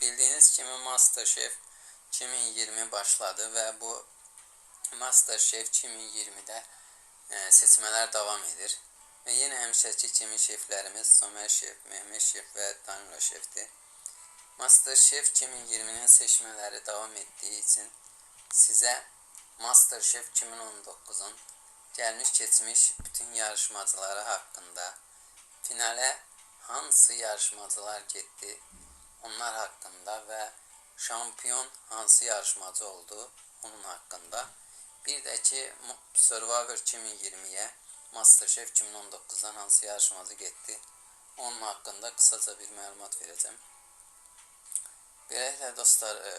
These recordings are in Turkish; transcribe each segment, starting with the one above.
Bildiğiniz kimi MasterChef 2020 başladı ve bu MasterChef 2020'de e, seçmeler devam edir. Ve yine həmişəki kimi şeflərimiz Somer Şef, Mehmet Şef ve Danilo Şef'tir. MasterChef 2020'nin seçmeleri devam ettiği için size MasterChef 2019'un gelmiş geçmiş bütün yarışmacıları hakkında, finale hansı yarışmacılar gitti, onlar hakkında ve şampiyon hansı yarışmacı oldu onun hakkında. Bir de ki Survivor 2020'ye MasterChef 2019'dan hansı yarışmacı gitti onun hakkında kısaca bir məlumat vereceğim. Beləliklə dostlar, e,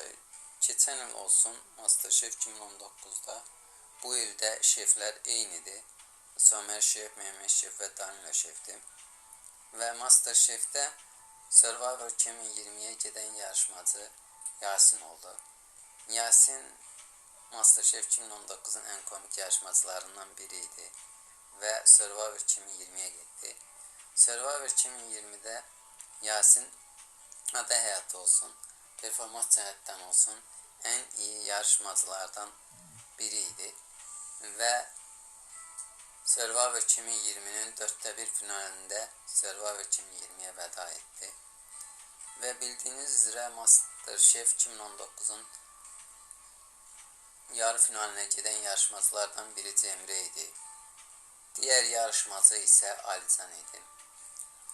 keçən il olsun MasterChef 2019-da bu ildə şeflər eynidir. Somer Şef, Mehmet Şef və Danilo Şefdir. Və MasterChef-də Survivor 2020-yə gedən yarışmacı Yasin oldu. Yasin MasterChef 2019'un en komik yarışmacılarından biriydi ve Survivor 2020'ye gitti. Survivor 2020'de Yasin aday hayatı olsun, performans cəhətdən olsun en iyi yarışmacılardan biriydi ve Survivor 2020'nin dörtte bir finalinde Survivor 2020'ye veda etti. Ve bildiğiniz üzere MasterChef 2019'un yarı finaline giden yarışmacılardan biri Cemre idi. Diğer yarışmacı ise Alican idi.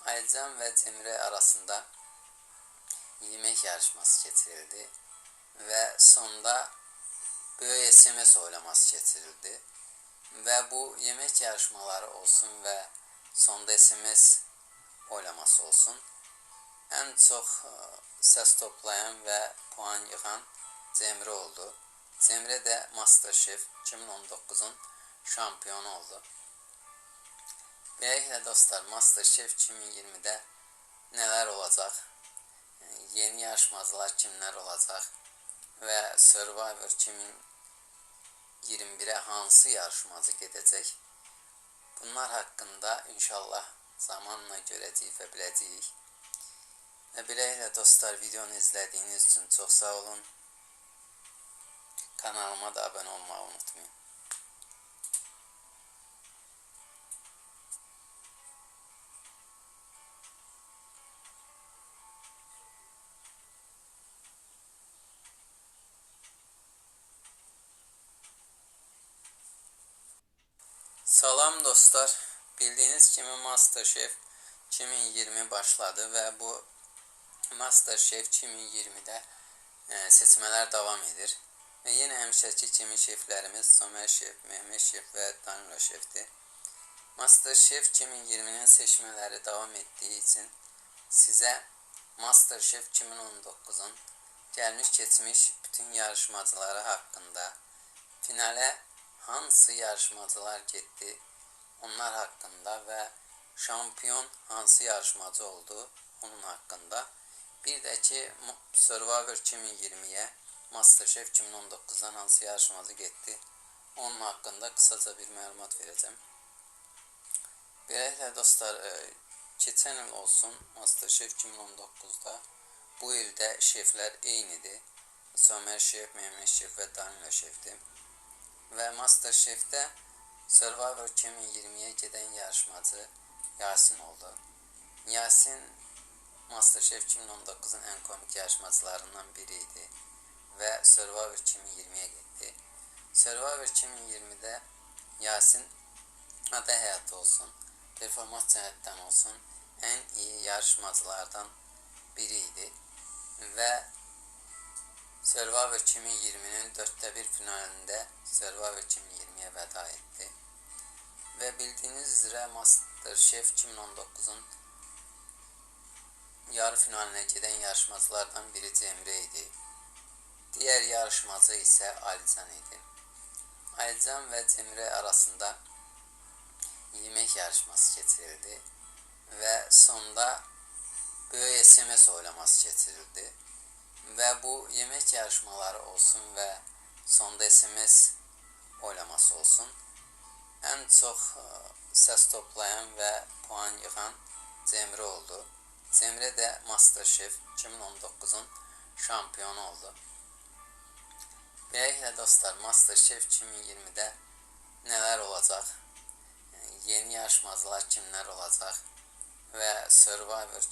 Alican ve Cemre arasında yemek yarışması getirildi ve sonda böyle SMS oylaması getirildi. Ve bu yemek yarışmaları olsun ve sonda SMS oylaması olsun. En çok e, ses toplayan ve puan yığan Cemre oldu. Cemre de MasterChef 2019'un şampiyonu oldu. Beləliklə dostlar, MasterChef 2020'de neler olacak? E, Yeni yarışmacılar kimler olacak? Ve Survivor 2021'e hansı yarışmacı gedəcək? Bunlar hakkında inşallah zamanla görəcəyik və biləcəyik. Və beləliklə dostlar, videonu izlədiyiniz üçün çox sağ olun. Kanalıma da abone olmayı unutmayın. Salam dostlar. Bildiğiniz kimi MasterChef 2020 başladı ve bu MasterChef 2020'de e, seçmeler devam edir. Ve yine həmişəki kimi şeflərimiz Somer Şef, Mehmet Şef ve Danilo Şef'tir. MasterChef 2020'nin seçmeleri devam ettiği için size MasterChef 2019'un gelmiş geçmiş bütün yarışmacıları hakkında, finale hansı yarışmacılar gitti onlar hakkında ve şampiyon hansı yarışmacı oldu onun hakkında. Bir de ki Survivor 2020'ye MasterChef 2019'dan hansı yarışmacı gitti onun hakkında kısaca bir məlumat vereceğim. Beləliklə dostlar, e, keçən il olsun MasterChef 2019'da bu ildə şeflər eynidir. Somer Şef, Mehmet Şef və Danilo Şefdir. Ve MasterChef'te Survivor 2020'ye giden yarışmacı Yasin oldu. Yasin MasterChef 2019'un en komik yarışmacılarından biriydi ve Survivor 2020'ye gitti. Survivor 2020'de Yasin aday hayatı olsun, performans cəhətdən olsun en iyi yarışmacılardan biriydi ve Survivor 2020'nin dörtte bir finalinde Survivor 2020'ye veda etti. Ve bildiğiniz üzere MasterChef 2019'un yarı finaline giden yarışmacılardan biri Cemre idi. Diğer yarışmacı ise Alican idi. Alican ve Cemre arasında yemek yarışması getirildi ve sonda böyle SMS oylaması getirildi ve bu yemek yarışmaları olsun ve sonda SMS oylaması olsun. En çok e, ses toplayan ve puan yığan Cemre oldu. Cemre de MasterChef 2019'un şampiyon oldu. Beləliklə dostlar, MasterChef 2020-də nələr olacaq? Yeni yarışmacılar kimlər olacaq? Və Survivor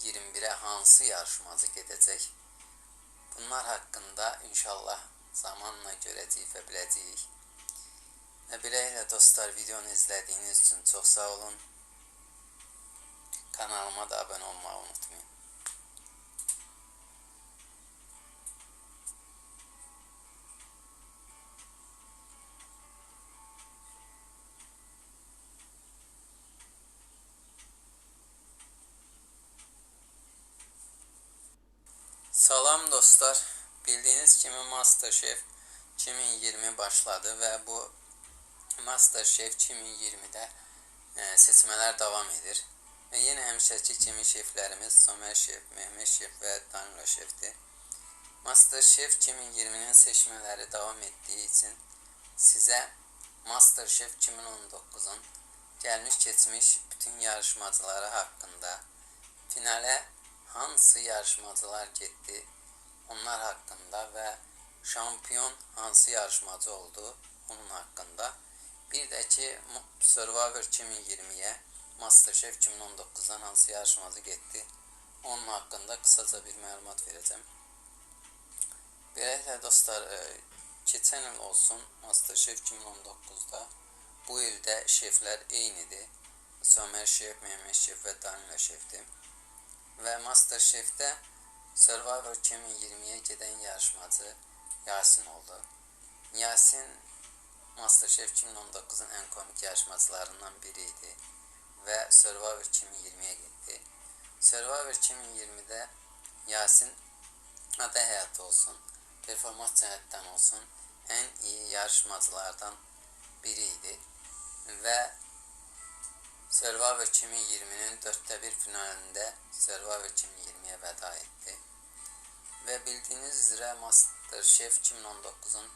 2021-ə hansı yarışmacı gedəcək? Bunlar haqqında inşallah zamanla görəcəyik və biləcəyik. Və beləliklə dostlar, videonu izlədiyiniz üçün çox sağ olun. Kanalıma da abunə olmağı unutmayın. Dostlar. Bildiğiniz kimi MasterChef 2020 başladı ve bu MasterChef 2020'də e, seçmələr davam edir. Və yenə həmişəki kimi şeflərimiz Somer şef, Mehmet şef və Danilo şefdir. MasterChef 2020-nin seçmələri davam etdiyi üçün sizə MasterChef 2019-un gəlmiş keçmiş bütün yarışmacıları haqqında, finale hansı yarışmacılar getdi, onlar haqqında və şampiyon hansı yarışmacı oldu, onun haqqında. Bir də ki, Survivor 2020-yə MasterChef 2019-dan hansı yarışmacı getdi, onun haqqında qısaca bir məlumat verəcəm. Beləliklə dostlar, keçən il olsun MasterChef 2019-da bu ildə şeflər eynidir. Somer şef, Mehmet şef və Danilo şefdir. Və MasterChef-də Survivor 2020-yə gedən yarışmacı Yasin oldu. Yasin MasterChef 2019'un en komik yarışmacılarından biriydi ve Survivor 2020'ye gitti. Survivor 2020'de Yasin adı hayatı olsun, performans cəhətdən olsun en iyi yarışmacılardan biriydi ve Survivor 2020'nin dörtte bir finalinde Survivor 2020'ye veda etti. Ve bildiğiniz üzere MasterChef 2019'un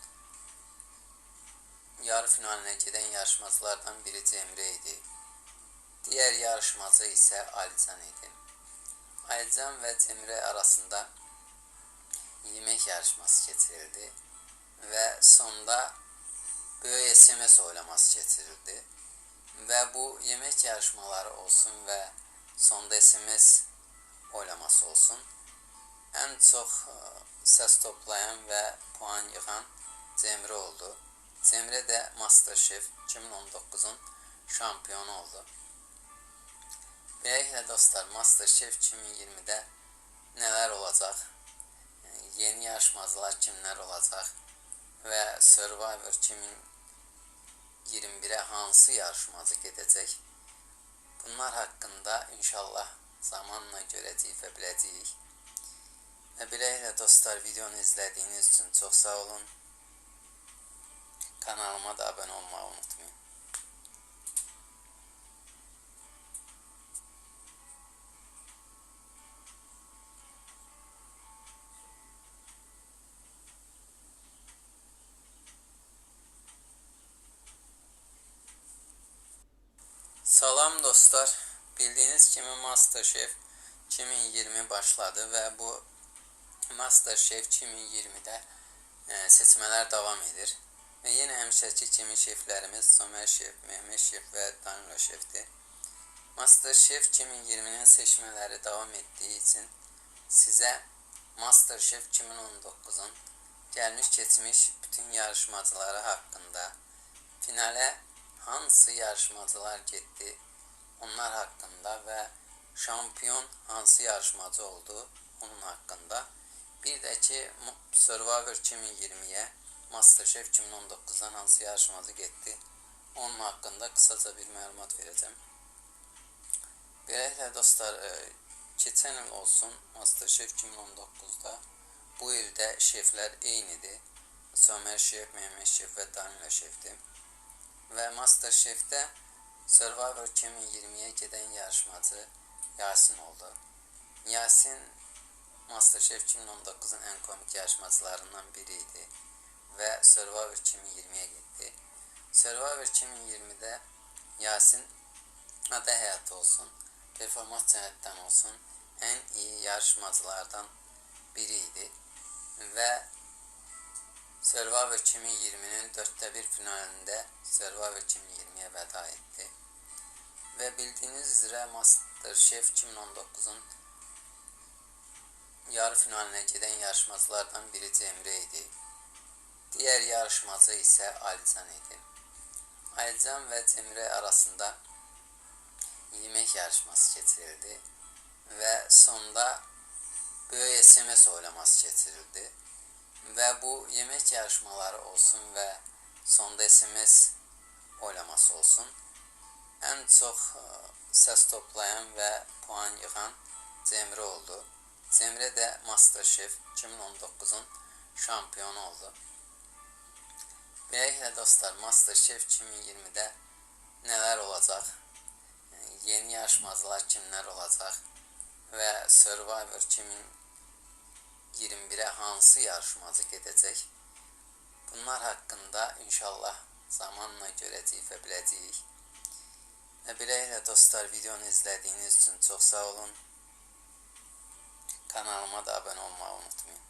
yarı finaline giden yarışmacılardan biri Cemre idi. Diğer yarışmacı ise Alican idi. Alican ve Cemre arasında yemek yarışması getirildi ve sonda böyle SMS oylaması getirildi. Ve bu yemek yarışmaları olsun ve sonda SMS oylaması olsun. En çok e, ses toplayan ve puan yığan Cemre oldu. Cemre də MasterChef 2019-un şampiyonu oldu. Beləliklə dostlar, MasterChef 2020-də nələr olacaq? Yeni yarışmacılar kimlər olacaq? Və Survivor 2021-ə hansı yarışmacı gedəcək? Bunlar haqqında inşallah zamanla görəcəyik və biləcəyik. Və beləliklə dostlar, videonu izlədiyiniz üçün çox sağ olun. Kanalıma da abone olmayı unutmayın. Salam dostlar. Bildiğiniz kimi MasterChef 2020 başladı ve bu MasterChef 2020'də e, seçmələr davam edir. Və yenə həmişəki kimi şeflərimiz Somer şef, Mehmet şef və Danilo şefdir. MasterChef 2020-nin seçmələri davam etdiyi üçün sizə MasterChef 2019-un gəlmiş keçmiş bütün yarışmacıları haqqında, finale hansı yarışmacılar getdi, onlar haqqında və şampiyon hansı yarışmacı oldu, onun haqqında. Bir də ki, Survivor 2020-yə MasterChef 2019'dan hansı yarışmacı getdi? Onun haqqında qısaca bir məlumat verəcəm. Beləliklə dostlar, e, keçən il olsun MasterChef 2019-da bu ildə şeflər eynidir. Somer şef, Mehmet şef və Danilo şefdir. Və MasterChef-də Survivor 2020-yə gedən yarışmacı Yasin oldu. Yasin MasterChef 2019'un en komik yarışmacılarından biriydi ve Survivor 2020'ye gitti. Survivor 2020'de Yasin adı hayatı olsun, performans cəhətdən olsun en iyi yarışmacılardan biriydi ve Survivor 2020'nin dörtte bir finalinde Survivor 2020'ye veda etti. Ve bildiğiniz üzere MasterChef 2019'un yarı finaline giden yarışmacılardan biri Cemre idi. Diğer yarışmacı ise Alican idi. Alican ve Cemre arasında yemek yarışması getirildi ve sonda böyük SMS oylaması getirildi ve bu yemek yarışmaları olsun ve sonda SMS oylaması olsun en çok e, ses toplayan ve puan yığan Cemre oldu. Cemre de Masterchef 2019'un şampiyonu oldu. Beləliklə dostlar, Masterchef 2020-də nələr olacaq? Yeni yarışmacılar kimlər olacaq? Və Survivor 2021-ə hansı yarışmacı gedəcək? Bunlar haqqında inşallah zamanla görəcəyik və biləcəyik. Beləliklə dostlar, videonu izlədiyiniz üçün çox sağ olun. kanalıma da abone olmayı unutmayın.